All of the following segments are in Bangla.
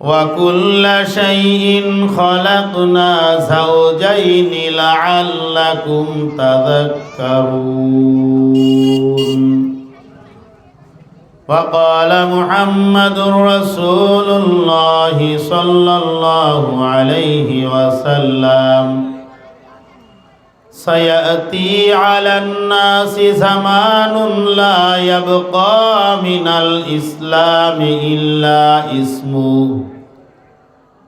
وكل شيء خلقنا زوجين لعلكم تذكرون وقال محمد رسول الله صلى الله عليه وسلم سيأتي على الناس زمان لا يبقى من الإسلام إلا اسمه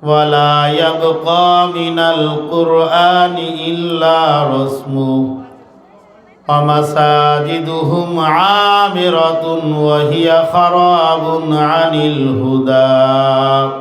ولا يبقى من القرآن إلا رسمه ومساجدهم عامرة وهي خراب عن الهدى.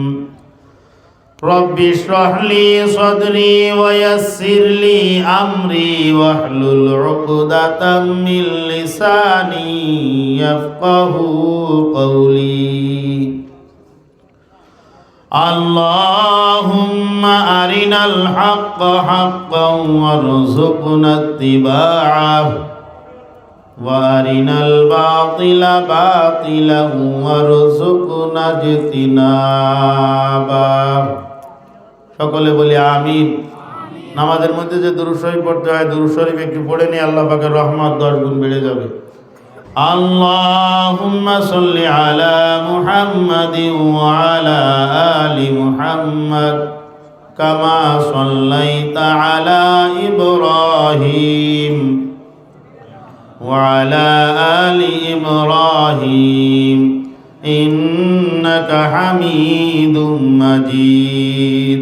رب اشرح لي صدري ويسر لي امري واحلل عقدة من لساني يفقه قولي اللهم ارنا الحق حقا وارزقنا اتباعه وارنا الباطل باطلا وارزقنا اجتنابه সকলে বলি আমিন। নামাজের মধ্যে যে দুরুশরী পড়তে হয় দুরুশরীফ একটু পড়ে নিয়ে আল্লাহ পাকের রহমত দশ গুণ বেড়ে যাবে। আল্লাহুম্মা সাল্লি আলা মুহাম্মাদিন ওয়া আলা আলি মুহাম্মাদ, কামা সাল্লাইতা আলা ইব্রাহিম ওয়া আলা আলি ইব্রাহিম, ইন্নাকা হামিদুম মাজিদ।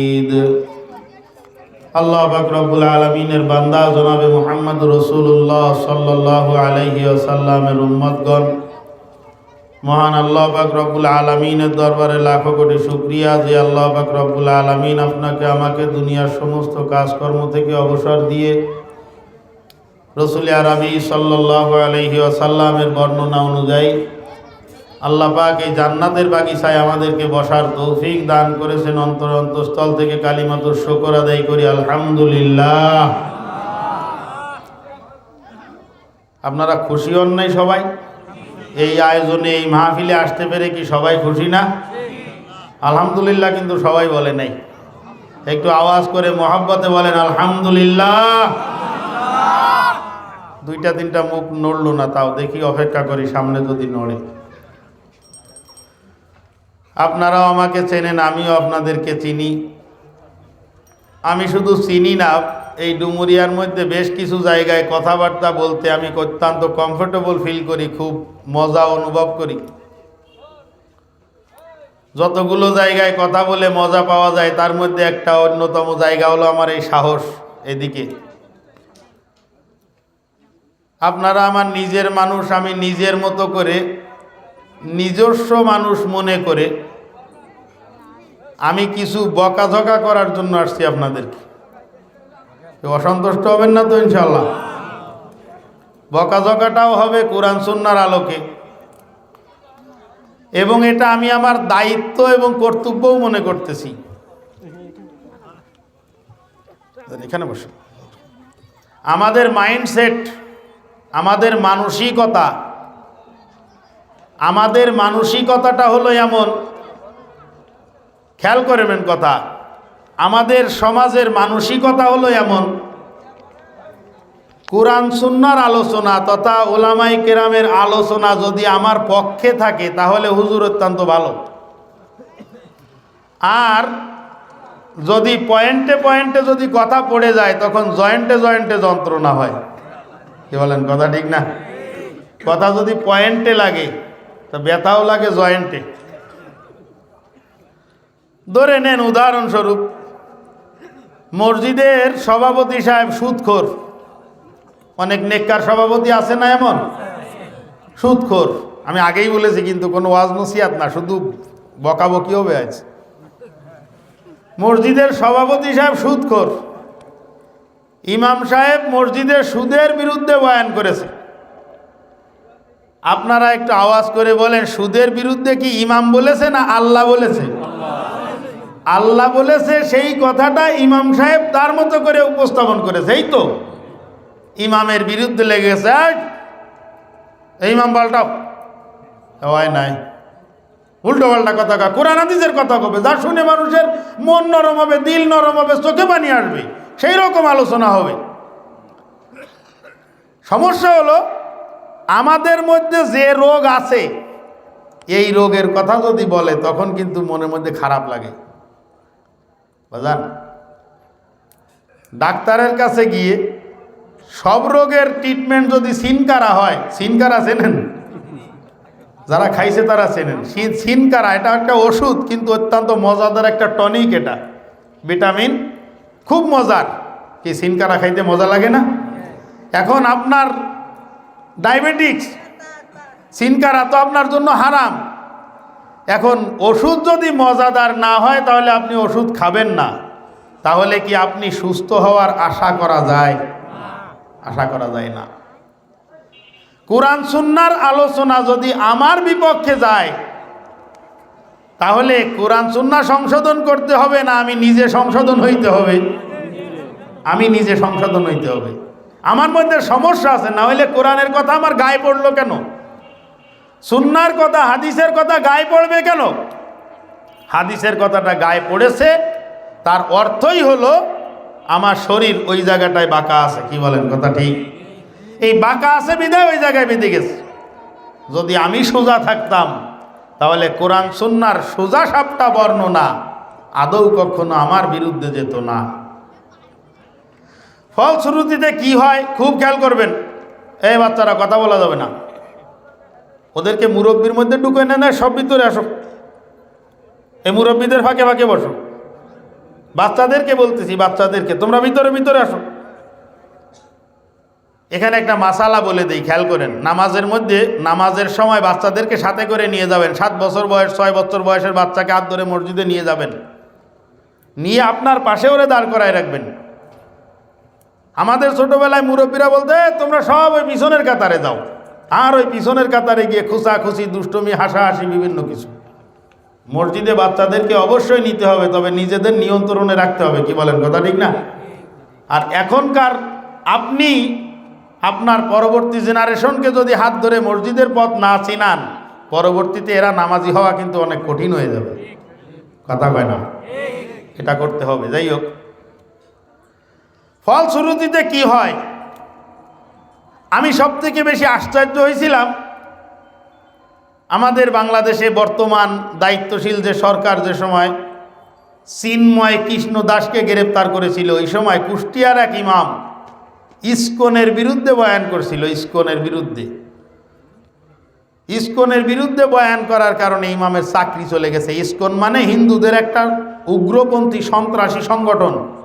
আল্লাহ বাকরবুল আলমিনের বান্দা জনাবে মোহাম্মদ রসুল্লাহ সাল্লাহ আলহি আসাল্লামের উম্মতগণ। মহান আল্লাহ বাকরবুল আলমিনের দরবারে লাখো কোটি শুক্রিয়া যে আল্লাহ বাকরবুল আলমিন আপনাকে আমাকে দুনিয়ার সমস্ত কাজকর্ম থেকে অবসর দিয়ে রসুল আরবি সাল্লাহ আলহি আসাল্লামের বর্ণনা অনুযায়ী আল্লাহ পাক এই জান্নাতের বাগিচায় আমাদেরকে বসার তৌফিক দান করেছেন। অন্তর অন্তঃস্থল থেকে কালিমাতুর শকর আদায় করি। আলহামদুলিল্লাহ। আপনারা খুশি হন নাই সবাই? এই আয়োজনে, এই মাহফিলে আসতে পেরে কি সবাই খুশি না? আলহামদুলিল্লাহ কিন্তু সবাই বলে নাই। একটু আওয়াজ করে মোহাব্বতে বলেন, আলহামদুলিল্লাহ। দুইটা, তিনটা মুখ নড়লো না, তাও দেখি অপেক্ষা করি, সামনে যদি নড়ে। আপনারাও আমাকে চেনেন, আমিও আপনাদেরকে চিনি। আমি শুধু চিনি না, এই ডুমুরিয়ার মধ্যে বেশ কিছু জায়গায় কথাবার্তা বলতে আমি অত্যন্ত কমফোর্টেবল ফিল করি, খুব মজা অনুভব করি। যতগুলো জায়গায় কথা বলে মজা পাওয়া যায়, তার মধ্যে একটা অন্যতম জায়গা হলো আমার এই সাহস এদিকে। আপনারা আমার নিজের মানুষ, আমি নিজের মতো করে নিজস্ব মানুষ মনে করে আমি কিছু বকাঝকা করার জন্য আসছি আপনাদেরকে। অসন্তুষ্ট হবেন না তো ইনশাল্লাহ বকাঝকাটাও হবে কোরআন সুন্নার আলোকে। এবং এটা আমি আমার দায়িত্ব এবং কর্তব্যও মনে করতেছি। এখানে বসে। আমাদের মাইন্ডসেট আমাদের মানসিকতা আমাদের মানসিকতাটা হলো এমন। খেয়াল করবেন কথা। আমাদের সমাজের মানসিকতা হলো এমন। কোরআন, সুন্নার আলোচনা তথা ওলামাই কেরামের আলোচনা যদি আমার পক্ষে থাকে, তাহলে হুজুর অত্যন্ত ভালো। আর যদি পয়েন্টে পয়েন্টে যদি কথা পড়ে যায়, তখন জয়েন্টে জয়েন্টে যন্ত্রণা হয়। কি বলেন, কথা ঠিক না? কথা যদি পয়েন্টে লাগে তো ব্যথাও লাগে জয়েন্টে। ধরে নেন উদাহরণস্বরূপ, মসজিদের সভাপতি সাহেব সুদখোর। অনেক নেককার সভাপতি আছে না এমন? সুদখোর। আমি আগেই বলেছি কিন্তু কোনো ওয়াজ নসিয়াত না, শুধু বকাবকি হবে আছে মসজিদের সভাপতি সাহেব সুদখোর। ইমাম সাহেব মসজিদের সুদের বিরুদ্ধে বয়ান করেছে। আপনারা একটু আওয়াজ করে বলেন সুদের বিরুদ্ধে কি ইমাম বলেছে না আল্লাহ বলেছে? আল্লাহ বলেছে সেই কথাটা ইমাম সাহেব তার মতো করে উপস্থাপন করেছে এই তো। ইমামের বিরুদ্ধে লেগেছে "এই, এই ইমাম পাল্টাও। হয় নাই। উল্টো পাল্টা কথা কা কোরআন হাদিসের কথা কবে? যা শুনে মানুষের মন নরম হবে দিল নরম হবে চোখে পানি আসবে সেই রকম আলোচনা হবে। সমস্যা হলো আমাদের মধ্যে যে রোগ আছে, এই রোগের কথা যদি বলে, তখন কিন্তু মনের মধ্যে খারাপ লাগে। বুঝলেন ডাক্তারের কাছে গিয়ে সব রোগের ট্রিটমেন্ট যদি সিনকারা হয়, সিনকারা চেনেন? যারা খাইছে তারা চেনেন। সিনকারা, এটা একটা ওষুধ, কিন্তু অত্যন্ত মজাদার একটা টনিক এটা। ভিটামিন খুব মজার। কি, সিনকারা খাইতে মজা লাগে না? এখন আপনার ডায়াবেটিক্স সিনকারা তো আপনার জন্য হারাম। এখন ওষুধ যদি মজাদার না হয়, তাহলে আপনি ওষুধ খাবেন না। তাহলে কি আপনি সুস্থ হওয়ার আশা করা যায়? আশা করা যায় না। কোরআন সুন্নার আলোচনা যদি আমার বিপক্ষে যায়, তাহলে কোরআন সুন্না সংশোধন করতে হবে না, আমি নিজে সংশোধন হইতে হবে। আমি নিজে সংশোধন হইতে হবে। আমার মধ্যে সমস্যা আছে না হলে কোরআনের কথা আমার গায়ে পড়ল কেন? সুন্নার কথা, হাদিসের কথা গায়ে পড়বে কেন? হাদিসের কথাটা গায়ে পড়েছে, তার অর্থই হলো আমার শরীর ওই জায়গাটায় বাঁকা আছে, কি বলেন কথা ঠিক? এই বাঁকা আছে বিদায় ওই জায়গায় বেঁধে গেছে। যদি আমি সোজা থাকতাম, তাহলে কোরআন সুন্নার সোজা সাপটা বর্ণনা আদৌ কখনো আমার বিরুদ্ধে যেত না। ফলশ্রুতিতে কি হয় খুব খেয়াল করবেন। এই বাচ্চারা কথা বলা যাবে না। ওদেরকে মুরব্বীর মধ্যে ঢুকে নেয় না, সব ভিতরে আসো। এই মুরব্বীদের ফাঁকে ফাঁকে বসো। বাচ্চাদেরকে বলতেছি, বাচ্চাদেরকে, তোমরা ভিতরে ভিতরে আসো। এখানে একটা মাসালা বলে দিই, খেয়াল করেন। নামাজের মধ্যে, নামাজের সময় বাচ্চাদেরকে সাথে করে নিয়ে যাবেন। সাত বছর বয়স, ছয় বছর বয়সের বাচ্চাকে হাত ধরে মসজিদে নিয়ে যাবেন। নিয়ে আপনার পাশে ওরে দাঁড় করায় রাখবেন। আমাদের ছোটবেলায় মুরব্বীরা বলতে তোমরা সব ওই পিছনের কাতারে যাও। আর ওই পিছনের কাতারে গিয়ে খুশি দুষ্টমি, হাসাহাসি, বিভিন্ন কিছু। মসজিদে বাচ্চাদেরকে অবশ্যই নিতে হবে, তবে নিজেদের নিয়ন্ত্রণে রাখতে হবে, কি বলেন কথা ঠিক না? আর এখনকার আপনি আপনার পরবর্তী জেনারেশনকে যদি হাত ধরে মসজিদের পথ না চিনান, পরবর্তীতে এরা নামাজি হওয়া কিন্তু অনেক কঠিন হয়ে যাবে। কথা কয় না? এটা করতে হবে। যাই হোক ফলশ্রুতিতে কি হয়? আমি সব থেকে বেশি আশ্চর্য হয়েছিলাম। আমাদের বাংলাদেশে বর্তমান দায়িত্বশীল যে সরকার যে সময়, চিন্ময় কৃষ্ণ দাসকে গ্রেপ্তার করেছিল। ওই সময় কুষ্টিয়ার এক ইমাম ইস্কনের বিরুদ্ধে বয়ান করছিল, ইস্কনের বিরুদ্ধে। ইস্কনের বিরুদ্ধে বয়ান করার কারণে ইমামের চাকরি চলে গেছে। ইস্কন মানে হিন্দুদের একটা উগ্রপন্থী সন্ত্রাসী সংগঠন।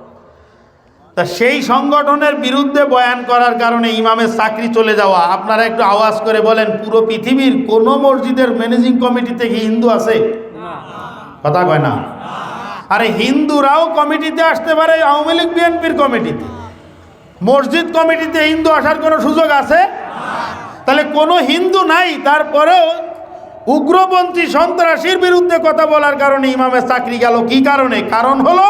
তা সেই সংগঠনের বিরুদ্ধে বয়ান করার কারণে ইমামের চাকরি চলে যাওয়া। আপনারা একটু আওয়াজ করে বলেন, পুরো পৃথিবীর কোনো মসজিদের ম্যানেজিং কমিটিতে কি হিন্দু আছে? কথা কয় না? আরে হিন্দুরাও কমিটিতে আসতে পারে, আওয়ামী লীগ বিএনপির কমিটিতে মসজিদ কমিটিতে হিন্দু আসার কোনো সুযোগ আছে? তাহলে কোনো হিন্দু নাই, তারপরেও উগ্রপন্থী সন্ত্রাসীর বিরুদ্ধে কথা বলার কারণে ইমামের চাকরি গেল। কি কারণে? কারণ হলো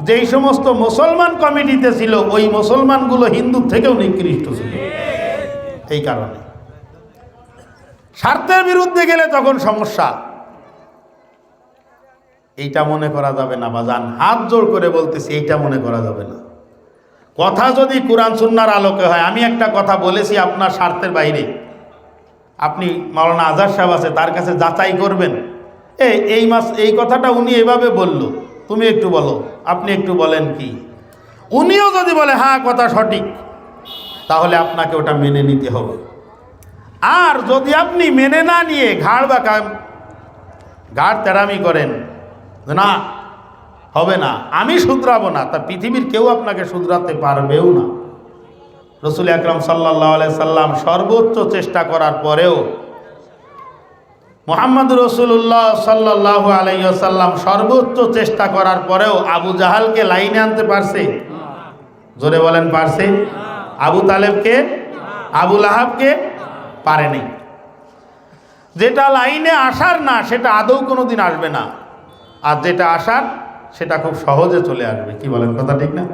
যেই সমস্ত মুসলমান কমিটিতে ছিল, ওই মুসলমানগুলো হিন্দুর থেকেও নিকৃষ্ট ছিল। এই কারণে। স্বার্থের বিরুদ্ধে গেলে তখন সমস্যা। এইটা মনে করা যাবে না বা যান হাত জোর করে বলতেছি, এইটা মনে করা যাবে না। কথা যদি কোরআন সুন্নার আলোকে হয়, আমি একটা কথা বলেছি আপনার স্বার্থের বাইরে। আপনি মাওলানা আজাদ সাহেব আছে, তার কাছে যাচাই করবেন। এই মাস, এই কথাটা উনি এভাবে বলল। তুমি একটু বলো, আপনি একটু বলেন কি? উনিও যদি বলে হ্যাঁ কথা সঠিক, তাহলে আপনাকে ওটা মেনে নিতে হবে। আর যদি আপনি মেনে না নিয়ে ঘাড় বা ঘাড় তেরামি করেন না, হবে না, আমি শুধরাবো না, তা পৃথিবীর কেউ আপনাকে শুধরাতে পারবেও না। রসুল আকরম সাল্লাহ সাল্লাম সর্বোচ্চ চেষ্টা করার পরেও মোহাম্মদ রসুল্লাহ সাল্লাহ আলাইসাল্লাম সর্বোচ্চ চেষ্টা করার পরেও আবু জাহালকে লাইনে আনতে পারছে? জোরে বলেন, পারছে? আবু তালেবকে? আবু লাহাবকে? পারেনি। যেটা লাইনে আসার না, সেটা আদৌ কোনো দিন আসবে না। আর যেটা আসার, সেটা খুব সহজে চলে আসবে। কি বলেন, কথা ঠিক না?